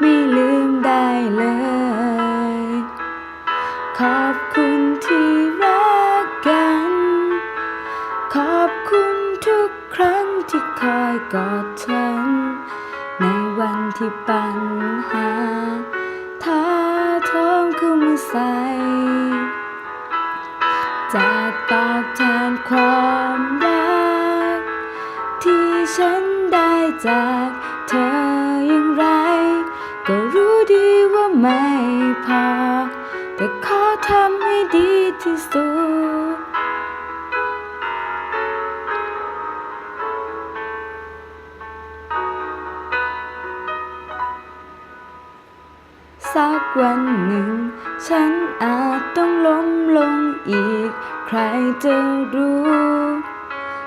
ไม่ลืมได้เลย ขอบคุณที่รักกัน ขอบคุณทุกครั้งที่คอยกอดฉัน ในวันที่ปัญหาท้าท้องเข้ามาใส่จะตอบแทนความรัก ที่ฉันได้จากเธอย่างไรก็รู้ดีว่า ไม่พอ แต่ขอทำให้ดีที่สุด สักวันหนึ่ง ฉันอาจต้องล้มลงอีก ใครจะรู้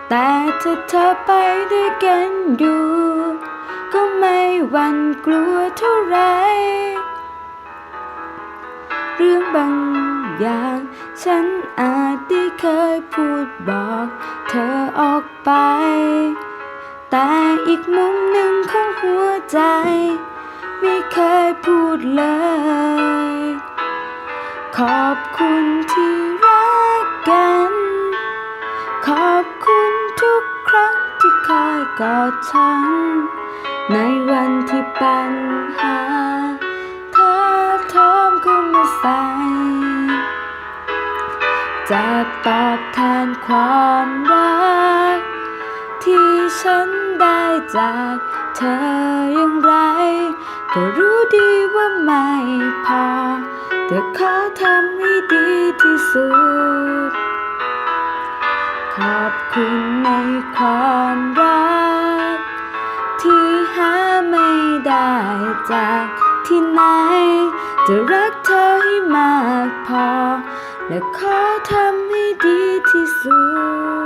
แต่ถ้าเธอไปด้วยกันอยู่ ก็ไม่หวั่นกลัวเท่าไร เรื่องบางอย่าง ฉันอาจได้เคยพูดบอกเธอออกไป แต่อีกมุมหนึ่งของหัวใจ ไม่เคยพูดเลย ขอบคุณที่รักกัน ขอบคุณทุกครั้งที่คอยกอดฉัน ในวันที่ไป จะตอบแทนความรัก ที่ฉันได้จากเธออย่างไร ก็รู้ดีว่าไม่พอ แต่ขอทำให้ดีที่สุด ขอบคุณในความรัก ที่หาไม่ได้จากที่ไหน จะรักเธอให้มากพอ และขอทำให้ดีที่สุด